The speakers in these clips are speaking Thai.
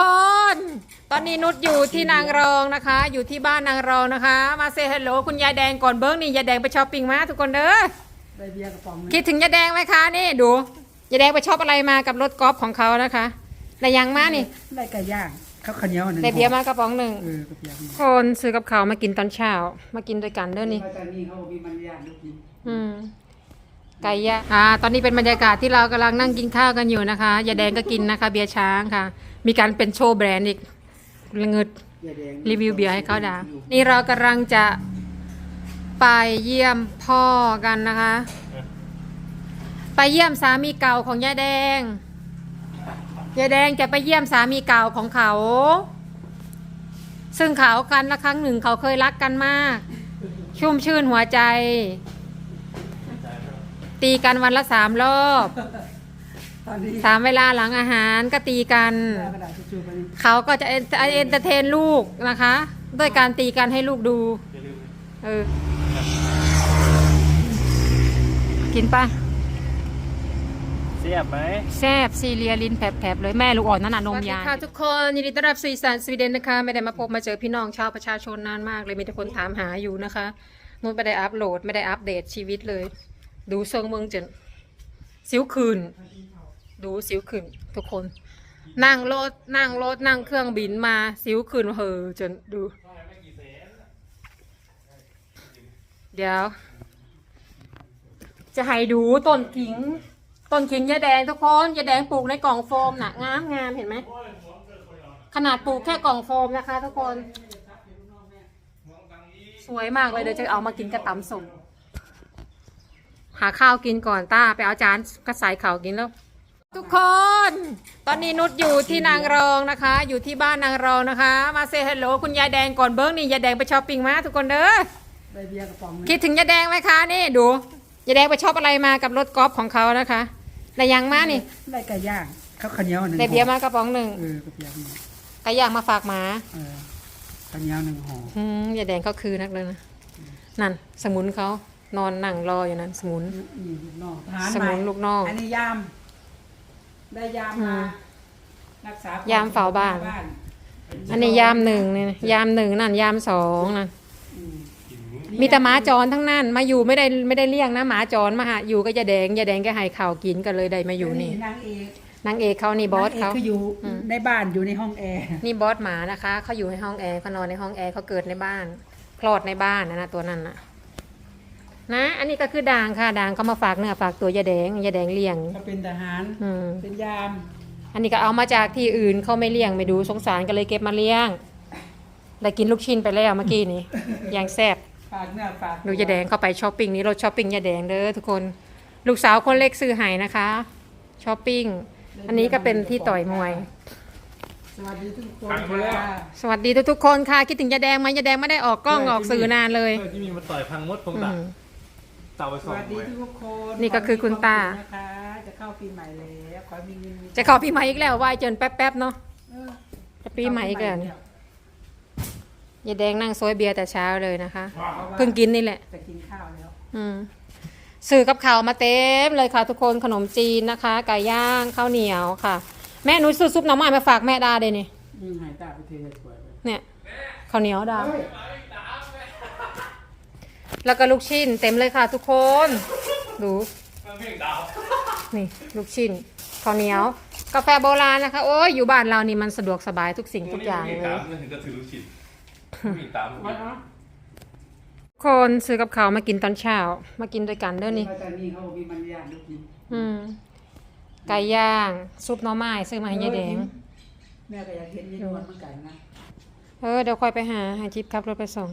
คน ตอนนี้นุชอยู่ที่นางรองนะคะ อยู่ที่บ้านนางรองนะคะ มาเซฮัลโหลคุณยายแดงก่อนเบิ้งนี่ยายแดงไปช้อปปิ้งมาทุกคนเด้อได้เบียร์กระป๋องหนึงคิดถึงยายแดงไหมคะนี่ดูยายแดงไปช็อปอะไรมากับรถกอล์ฟของเขานะคะได้ยังมานี่ได้ไก่ย่างข้าวขาวเหนียวหนึ่งได้เบียร์มากระป๋องหนึ่งเออกระเบียร์หนึ่งคนซื้อกับเขาวมากินตอนเช้า มากินด้วยกันเด้อนี่ว่าตอนนี้เขามีมันย่างลูกกินอืมไก่ย่างอ่า ตอนนี้เป็นบรรยากาศที่เรากำลังนั่งกินข้าวกันอยู่นะคะยายแดงก็กินนะคะ เบียร์ช้างค่ะ มีการเป็นโชว์แบรนด์อีกเงิดเบียร์แดงรีวิวเบียร์ให้เขาด่านี่เรากำลังจะไปเยี่ยมพ่อกันนะคะ ไปเยี่ยมสามีเก่าของยายแดงยายแดงจะไปเยี่ยมสามีเก่าของเขา ซึ่งเขากันละครั้งหนึ่งเขาเคยรักกันมาก ชุ่มชื่นหัวใจ ตีกันวันละสามรอบ สามเวลาหลังอาหารก็ตีกันได้กระดาษทิชชู่ไปนี่เขาก็จะเอนเอนเตอร์เทนลูกนะคะด้วยการตีกันให้ลูกดู เออ กินปะเสียบไหมแซบซีเรียลินแผลบๆเลยแม่ลูกอ่อนนั่นน่ะนมยาค่ะทุกคนยินดีต้อนรับสู่อีสานสวีเดนนะคะ ไม่ได้มาพบมาเจอพี่น้องชาวประชาชนนานมากเลยมีแต่คนถามหาอยู่นะคะนุ่นไม่ได้อัปโหลดไม่ได้อัปเดตชีวิตเลย ดูทรงเมืองจนสิวคืน ดูสิวขึ้นทุกคน นั่งรถนั่งรถนั่งเครื่องบินมาสิวขึ้นเหอจนดู เดี๋ยว จะให้ดูต้นขิง ต้นขิงยาแดงทุกคนยาแดงปลูกในกล่องโฟมน่ะงามงามเห็นไหมขนาดปลูกแค่กล่องโฟมนะคะ ทุกคน สวยมากเลยเดี๋ยวจะเอามากินกระตำส่งหาข้าวกินก่อนต้าไปเอาจานกระใสข่าวกินแล้ว ทุกคน ตอนนี้นุชอยู่ที่นางรองนะคะ อยู่ที่บ้านนางรองนะคะ มาเซฮัลโหลคุณยายแดงก่อนเบิ้งนี่ยายแดงไปช้อปปิ้งมาทุกคนเด้อได้เบียร์กระป๋องหนึงคิดถึงยายแดงไหมคะนี่ดูยายแดงไปช็อปอะไรมากับรถกอล์ฟของเขานะคะได้ยังมานี่ได้ไก่ย่างข้าวขาวเหนียวหนึ่งได้เบียร์มากระป๋องหนึ่งเออกระเบียร์หนึ่งไก่ย่างมาฝากหมาเออข้าวเหนียวหนึ่งห่ออืมยายแดงเขาคือนักเลยนะนั่นสมุนเขานอนนั่งรออยู่นั้นสมุนนี่ลูกน้องทหารสมุนลูกน้องอันนี้ยาม ได้ยามมาอืมรักษายามเฝ้าบ้าน อันนี้ยามหนึ่งเนี่ยนะยามหนึ่งนั่นยามสองนั่นอืมมีแต่หมาจรทั้งนั้นมาอยู่ไม่ได้ไม่ได้เลี้ยงนะหมาจรมาหาอยู่ก็ยายแดงยายแดงก็ให้ข้าวกินก็เลยได้มาอยู่นี่นางเอกนางเอกเขานี่บอสนงกเขา คืออยู่อืม ในบ้านอยู่ในห้องแอร์นี่บอสหมานะคะเขาอยู่ในห้องแอร์เขานอนในห้องแอร์เขาเกิดในบ้าน คลอดในบ้านนะนะตัวนั้นนะ นะ อันนี้ก็คือด่างค่ะด่างเขามาฝากเนื้อฝากตัวยายแดงยายแดงเลี้ยงเขาเป็นทหาร อืม เป็นยาม อันนี้ก็เอามาจากที่อื่นเขาไม่เลี้ยงไม่ดูสงสารก็เลยเก็บมาเลี้ยงได้กินลูกชิ้นไปแล้วเมื่อกี้นี้ อย่างแซ่บฝากเนื้อฝากดูยายแดงเข้าไปช้อปปิ้งนี้เราช้อปปิ้งยายแดงเด้อทุกคน ลูกสาวคนเล็กซื้อให้นะคะช้อปปิ้งอันนี้ก็เป็นที่ต่อยมวย สวัสดีทุกคนฟังมาแล้วค่ะสวัสดีทุกๆคนค่ะคิดถึงยายแดงไหมยายแดงไม่ได้ออกกล้องออกสื่อนานเลยเออที่มีมาต่อยพังมดพงอืตะมเต่าไปสสองวัสดีหน่วยทุกคนนี่ก็คือคุณตา ขอให้มีความสุขนะคะจะเข้าปีใหม่แล้วขอให้มีเงินมีจะขอพี่ใหม่อีกแล้วไหวายจนแป๊บๆเนาะเออจะปีใหม่อีกแล้วเนี่ยยายแดงนั่งโซยเบียร์แต่เช้าเลยนะคะ เพิ่งกินนี่แหละ จะกินข้าวแล้วอืมสื่อกับข่าวมาเต็มเลยค่ะทุกคนขนมจีนนะคะไก่ย่างข้าวเหนียวค่ะ แม่หนูซื้อซุปหน่อไม้มาฝากแม่ดาเลยนี่ยิงหายตาไปเทเลยสวยเลยเนี่ยข้าวเหนียวดาเฮ้ย แล้วก็ลูกชิ้นเต็มเลยค่ะทุกคน ดูนี่ลูกชิ้นข้าวเหนียว กาแฟโบราณนะคะ โอ้ยอยู่บ้านเรานี่มันสะดวกสบายทุกสิ่งทุกอย่างมีเลตายมนั่นถึงจะถือลูกชิ้นมีตามวัดเนาะคนซื้อกับข้าวมากินตอนเช้า มากินด้วยกันเด้อนี่ว่าตอนนี้เขามีมันย่างลูกกินอืมไก่ย่างซุปหน่อไม้ซื้อมาให้ยายแดงแม่ก็อยากเห็นยายนวลเหมือนกันนะเออเดี๋ยวค่อยไปหาหาจิ๊บขับรถไปส่ง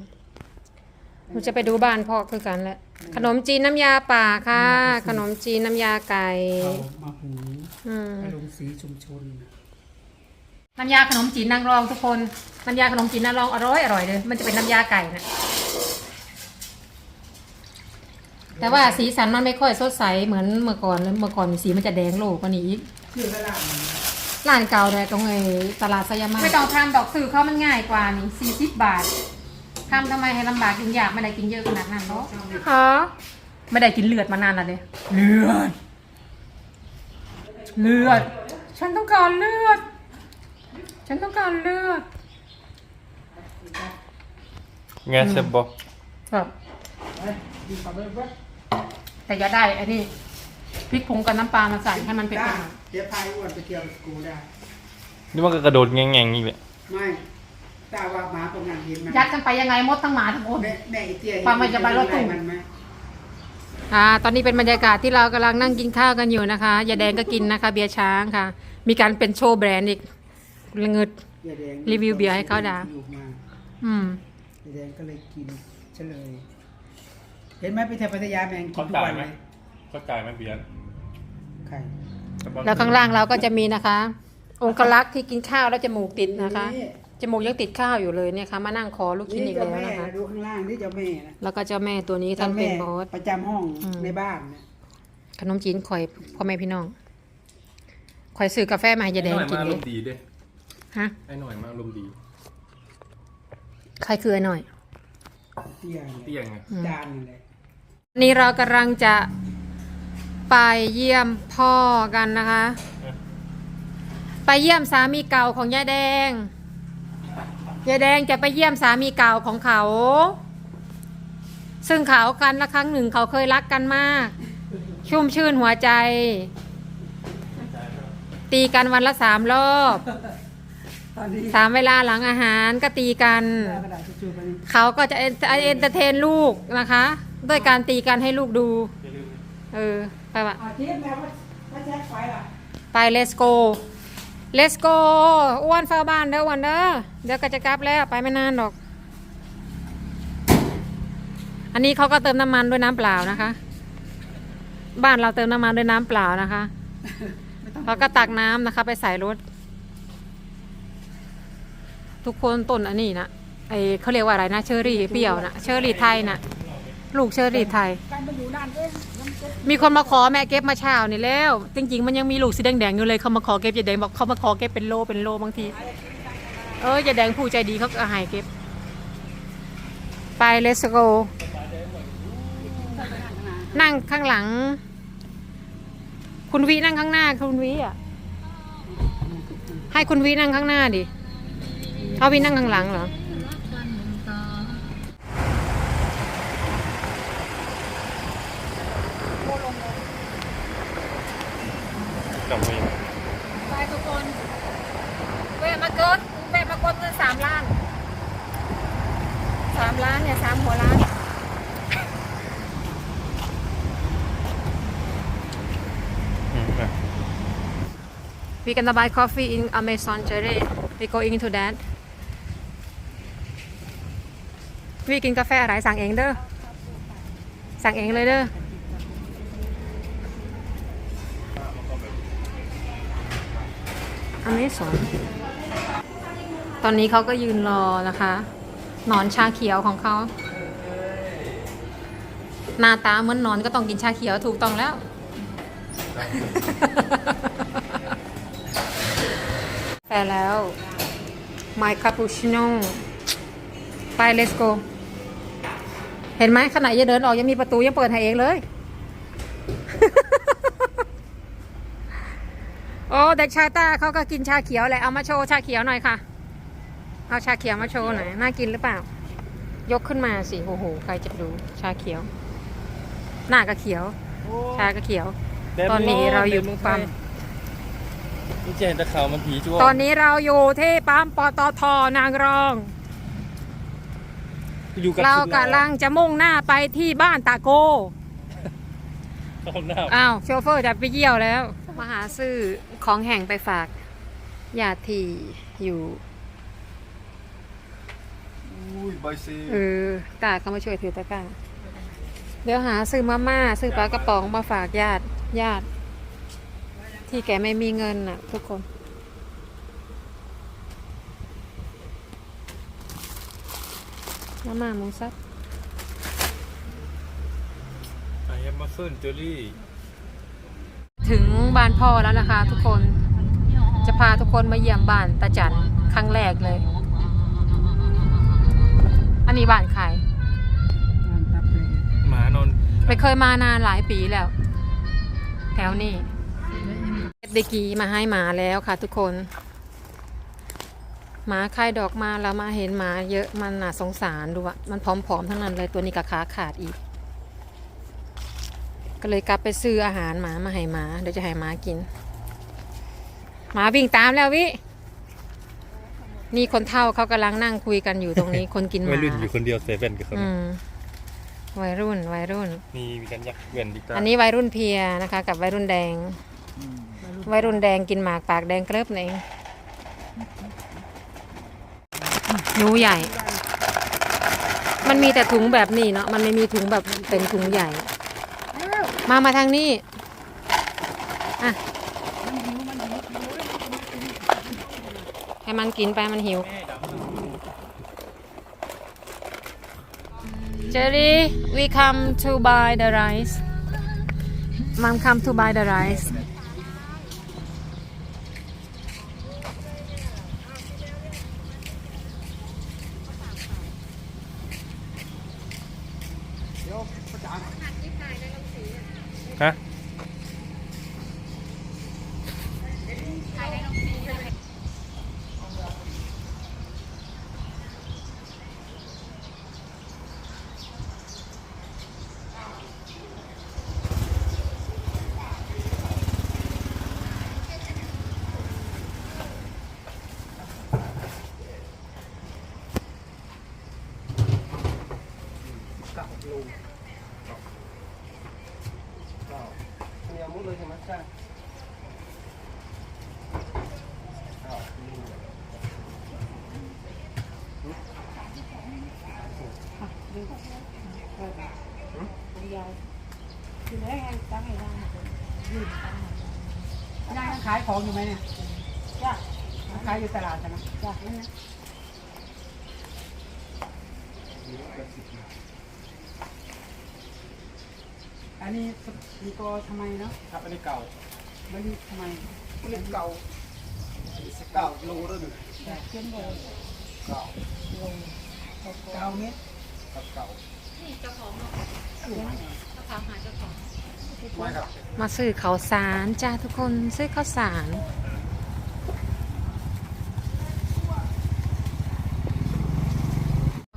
หนูจะไปดูบ้านพ่อคือกันแหละขนมจีนน้ำยาป่าค่ะ ขนมจีนน้ำยาไก่เขามาหุงอืมให้ลงสีชุมชนน้ำยาขนมจีนนางรองทุกคนน้ำยาขนมจีนนางรองอร่อยอร่อยเลยมันจะเป็นน้ำยาไก่นะแต่ว่าสีสันมันไม่ค่อยสดใสเหมือนเมื่อก่อนเลยเมื่อก่อนสีมันจะแดงโลกว่านี้อีกคือเวลาร้านเก่าเลยตรงไอ้ตลาดสยามไม่ต้องทำดอกสื่อเขามันง่ายกว่านี่สี่สิบบาท ทำทำไมให้ลำบากกินยากไม่ได้กินเยอะขนาดนั้นเนาะฮะไม่ได้กินเลือดมานานแล้วเลยเลือด เลือด ฉันต้องการเลือด ฉันต้องการเลือด ไงเซบบอกครับเอ้ยดีกว่าเบิ้ลเบิ้ลแต่อย่าได้อันนี้พริกผงกับน้ำปลามาใส่ให้มันเผ็ดได้ๆหน่อยเดี๋ยวพายอ้วนไปเที่ยวสกูได้ นี่มันก็กระโดดแง่งๆอีกเลยไม่ ตาว่าหมาตรงนั้นเห็นไหมยัดกันไปยังไงมดทั้งหมาทั้งคน แม่แม่อีเตี้ยความมันจะไปรถตู้ มันไหมอ่าตอนนี้เป็นบรรยากาศที่เรากำลังนั่งกินข้าวกันอยู่นะคะยาแดงก็กินนะคะ เบียร์ช้างค่ะ มีการเป็นโชว์แบรนด์อีกเงิด ยายแดงรีวิวเบียร์ให้เขาด่า อยู่มาอืม ยายแดงก็เลยกินเฉลย เห็นไหมไปเที่ยวพัทยาแมงกินทุกวันเลยเข้าจ่ายไหมเบียร์ไข่แล้วข้างล่างเราก็จะมีนะคะ องคลักษ์ที่กินข้าวแล้วจมูกติดนะคะ จมูกยังติดข้าวอยู่เลยเนี่ยค่ะมานั่งคอลูกชิ้นอีกเจ้าแล้วแม่นะคะ ดูข้างล่างนี่เจ้าแม่นะแล้วก็เจ้าแม่ตัวนี้ท่านเป็นบอสประจำห้องอืมในบ้านนะขนมจีนข่อยพ่อแม่พี่น้องข่อยซื้อกาแฟมาให้ยายแดงกินไอ้หเลน่อยมายลมณ์ดีด้วยฮะไอ้หน่อยมาลมณ์ดี ใครคือไอ้หน่อยเตี้ยเตี้ยงไงอืมจานนี่แหละวันนี้เรากำลังจะไปเยี่ยมพ่อกันนะคะ ไปเยี่ยมสามีเก่าของยายแดง ยายแดงจะไปเยี่ยมสามีเก่าของเขา ซึ่งเขากันละครั้งหนึ่งเขาเคยรักกันมาก ชุ่มชื่นหัวใจ ตีกันวันละสามรอบตอนนี้สามเวลาหลังอาหารก็ตีกันเอากระดาษทิชชู่ไปนี่เขาก็จะเอนเอนเตอร์เทนลูกนะคะ ด้วยการตีกันให้ลูกดู เออ ไปวะอาทิตย์แม่ว่าว่าแจ็คไฟล่ะไป let's go let's go อ้วนเฝ้าบ้านเด้ออ้วันเด้อเดี๋ยวก็จะกลับแล้วไปไม่นานหรอก อันนี้เขาก็เติมน้ำมันด้วยน้ำเปล่านะคะ บ้านเราเติมน้ำมันด้วยน้ำเปล่านะคะไม่ต้องเขาก็ตักน้ำนะคะ ไปใส่รถ ทุกคนต้นอันนี้นะไอเขาเรียกว่าอะไรนะเชอรี่เปรี้ยวนะเชอรี่ไทยนะลูกเชอรี่ไทยการมาอยู่นานเองน้ำเจ็บ มีคนมาขอแม่เก็บมาเช้านี่แล้ว จริง ๆ มันยังมีลูกสีแดงๆอยู่เลยเขามาขอเก็บยายแดงบอกเขามาขอเก็บเป็นโลเป็นโลบางที เออยายแดงผู้ใจดีเขาก็ให้เก็บ ไป let's go นั่งข้างหลัง คุณวินั่งข้างหน้าคุณวิอะ ให้คุณวินั่งข้างหน้าดิเอาวินั่งข้างหลังเหรอ กลับมาอีก ไปทุกคนแวะมาเกินแวะมากดเงินสามล้านสามล้านเนี่ยสามหัวล้าน อืมอะ We can buy coffee in Amazon Cherry We go into that วีกินกาแฟอะไรสั่งเองเด้อ สั่งเองเลยเด้อ Amazon ตอนนี้เขาก็ยืนรอนะคะ นอนชาเขียวของเขา หน้าตาเหมือนนอนก็ต้องกินชาเขียวถูกต้องแล้ว แฟนแล้ว My cappuccino ไป let's go เห็นไหมขณะจะเดินออกยังมีประตูยังเปิดให้เองเลย โอ้เด็กชายต้าเขาก็กินชาเขียวแหละเอามาโชว์ชาเขียวหน่อยค่ะ เอาชาเขียวมาโชว์หน่อยน่ากินหรือเปล่า ยกขึ้นมาสิโอ้โหใครจะไปดูชาเขียว หน้าก็เขียว ชาก็เขียว ตอนนี้เราอยู่ปั๊ม นี่เจนตะเขามันผีจ้วงตอนนี้เราอยู่ที่ปั๊มปตทนางรอง อยู่กับเราสุดหล่อกำลังจะมุ่งหน้าไปที่บ้านตาโกเข้าหน้าอ้าวโชเฟอร์จะไปเยี่ยวแล้วมาหาซื้อของแห่งไปฝากญาติที่อยู่อุ้ยใบซีเออตาเขามาช่วยถือตะกร้าเดี๋ยวหาซื้อมาม่าซื้อปลากระป๋องมาฝากญาติญาติ ที่แกไม่มีเงินน่ะ ทุกคน มาม่าหมูสับ ไอ้แอมมาเฟิลเจอรี่ถึงบ้านพ่อแล้วนะคะ ทุกคน จะพาทุกคนมาเยี่ยมบ้านตาจันครั้งแรกเลย อันนี้บ้านใครงานตับเลยหมานอนไม่เคยมานานหลายปีแล้ว แถวนี้ เด็กกีมาให้หมาแล้วค่ะทุกคน หมาคายดอกมาแล้วมาเห็นหมาเยอะมันน่าสงสารดูอะมันผอมๆทั้งนั้นเลยตัวนี้ก็ขาขาดอีก ก็เลยกลับไปซื้ออาหารหมามาให้หมาเดี๋ยวจะให้หมากิน หมาวิ่งตามแล้ววิ นี่คนเฒ่าเขากำลังนั่งคุยกันอยู่ตรงนี้ คนกินหวัมายรุ่นอยู่คนเดียวเซเว่นกับเขาอืมวัยรุ่นวัยรุ่น มีมีกันยักษ์เวียนดีกว่าอันนี้วัยรุ่นเพลียนะคะ กับวัยรุ่นแดง วัยรุ่นแดงกินหมากปากแดงเกลิบเองนูใหญ่ มันมีแต่ถุงแบบนี้เนาะ มันไม่มีถุงแบบเป็นถุงใหญ่ มามาทางนี้อะให้มันกินไปมันหิว Jerry we come to buy the rice Mom come to buy the rice ขายของอยู่ไหมเนี่ยจ้ะขายอยู่ตลาดใช่ไหมจ้ะอันนี้มีตัวทำไมเนาะครับอันนี้เก่ามันมีทำไมเล่นเก่าเก่าโลแล้วดูเช่นโลเก่าเก้าเม็ดครับเก่าไม่ครับ มาซื้อข้าวสารจ้าทุกคนซื้อข้าวสาร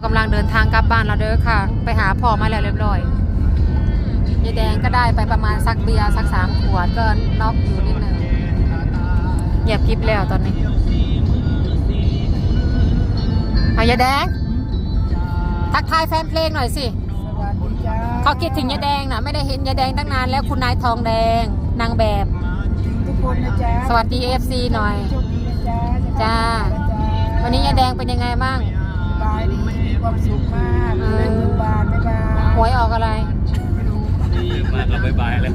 กำลังเดินทางกลับบ้านเราเด้อค่ะ ไปหาพ่อมาแล้วเรียบร้อยยายแดงก็ได้ไปประมาณสักเบียร์สักสามขวดก็น็อกอยู่นิดหนึ่งเหยียบพริบแล้วตอนนี้เอายายแดง ทักทายแฟนเพลงหน่อยสิ เขาคิดถึงยายแดงนะไม่ได้เห็นยายแดงตั้งนานแล้วคุณนายทองแดงนางแบบถึงทุกคนนะจ๊ะสวัสดีเอฟซีหน่อย โชคดีนะจ๊ะจ้า วันนี้ยายแดงเป็นยังไงบ้าง สบายดีมีความสุขมากเล่นมือบานบ๊ายบายหวยออกอะไรมากับบายบายเลย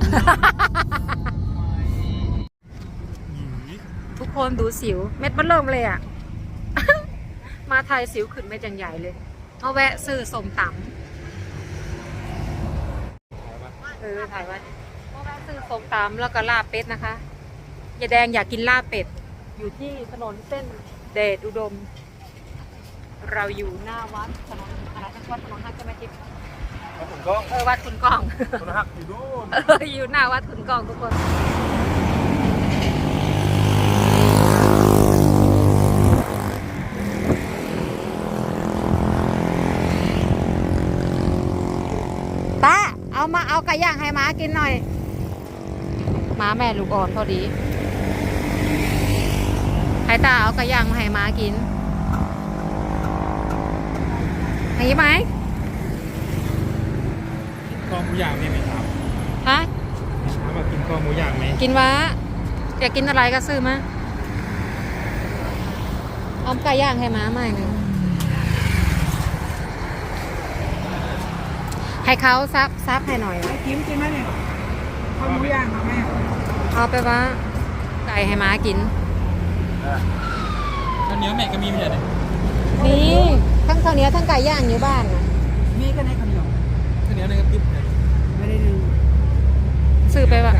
ทุกคนดูสิว เม็ดมันเริ่มเลยอะ มาไทยสิวขึ้นเม็ดอย่างใหญ่เลยเอาแวะซื้อสมตำ เออถ่ายไว้เอาแวะซื้อสมตำแล้วก็ลาบเป็ดนะคะยายแดงอยากกินลาบเป็ด อยู่ที่ถนนเส้นเดชอุดม เราอยู่หน้าวัดถนนอะไรนะวัดถนนห้างใช่ไหมทิพย์แล้วผมก็เออวัดขุนกอง คนหักอยู่นู่น เอออยู่หน้าวัดขุนกองทุกคน ตา เอามาเอาไก่ย่างให้หมากินหน่อยหมาแม่ลูกอ่อนพอดีให้ตาเอาไก่ย่างมาให้หมากินให้ไหมคอหมูย่างมีไหมครับฮะถามว่ากินคอหมูย่างไหมกินวะอยากกินอะไรก็ซื้อมาเอาไก่ย่างให้หมาใหม่หนึ่ง ให้เขาซับซับให้หน่อยไอ้กิมกินไหมเนี่ยข้าวหมูย่างของแม่เอาไปว่าไก่ให้หมากิน ข้าวเหนียวแม่ก็มีไม่ใช่เหรอนี่ทั้งข้าวเหนียวทั้งไก่ย่างอยู่บ้านน่ะมีก็ในขนมข้าวเหนียวในกระติบเลยไม่ได้ดูซื้อไปว่า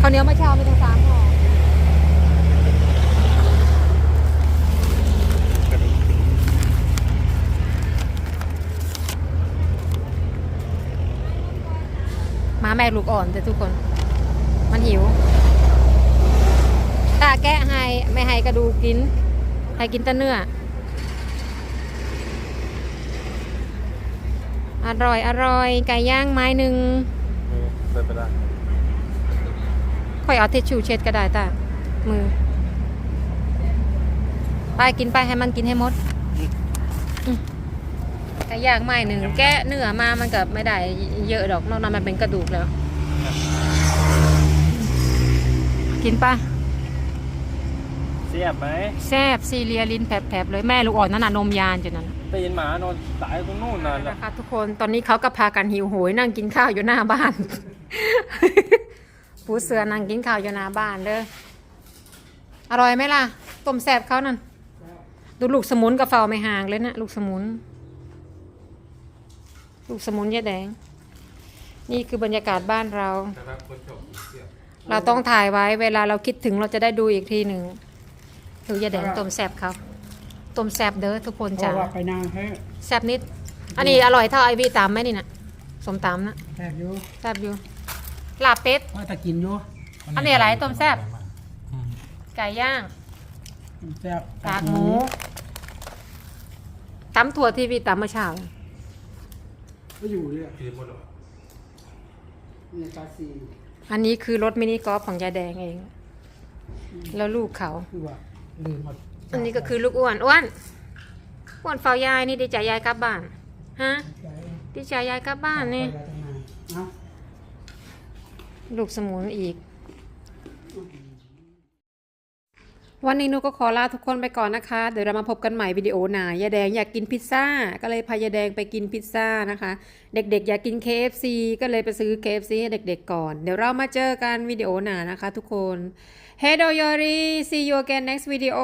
ข้าวเหนียวเมื่อเช้ามีทั้งสามห่อ มาแม่ลูกอ่อนแต่ทุกคน มันหิว ตาแกะให้ไม่ให้กระดูกิน ให้กินแต่เนื้อ อร่อยอร่อยไก่ย่างไม้หนึ่งค่อยเอาเทชูเช็ดก็ได้ตามือ ไปกินไปให้มันกินให้หมด ไก่ย่างไม้หนึ่งแกะเนื้อมามันก็ไม่ได้เยอะดอกนอกนั้นมันเป็นกระดูกแล้ว กินปะเสียบไหมแซบซีเรียลิ้นแผลบๆเลยแม่ลูกอ่อนนั่นน่ะนมยานจนนั้นน่ะตีนหมานอนตายตรงนู่นนานแล้วนะคะทุกคนตอนนี้เขาก็พากันหิวโหยนั่งกินข้าวอยู่หน้าบ้านปูเสือนั่งกินข้าวอยู่หน้าบ้านเด้ออร่อยไหมล่ะต้มแซบเขานั่นดูลูกสมุนกับเฝ้าไม่ห่างเลยนะลูกสมุน ลูกสมุนยายแดง นี่คือบรรยากาศบ้านเรา เราต้องถ่ายไว้เวลาเราคิดถึงเราจะได้ดูอีกทีหนึ่งดูยายแดงต้มแซบเขาต้มแซบเด้อทุกคนเพจ้าราะว่าไปนานให้แซบนิด อันนี้อร่อยเท่าไอวีตามไหมนี่นะสมตามนะแซ่บอยู่แซบอยู่ลาบเป็ดว่าแต่กินอยู่อันนี้อะไรต้มแซบไก่ย่างแซ่บกากหมูตำถั่วที่วีตามเมื่อเช้า ก็อยู่เนี่ยเนี่ยคาซีอันนี้คือรถมินิกอล์ฟของยายแดงเอง แล้วลูกเขา คือว่าลืมหมดอันนี้ก็คือลูกอ้วนอ้วนอ้วนเฝ้ายายนี่ดีใจยายกลับบ้านฮะใจดีใจยายกลับบ้านนี่ไปแล้วตั้งนานเนาะ ลูกสมุนอีก วันนี้นูก็ขอลาทุกคนไปก่อนนะคะ เดี๋ยวเรามาพบกันใหม่วิดีโอหนายาแดงอยากกินพิซซ่า ก็เลยพายาแดงไปกินพิซซ่านะคะ เด็กๆ อยากกิน KFC ก็เลยไปซื้อ KFC ให้เด็กๆก่อน เดี๋ยวเรามาเจอกันวิดีโอหนานะคะทุกคน Hey do Yori see you again next video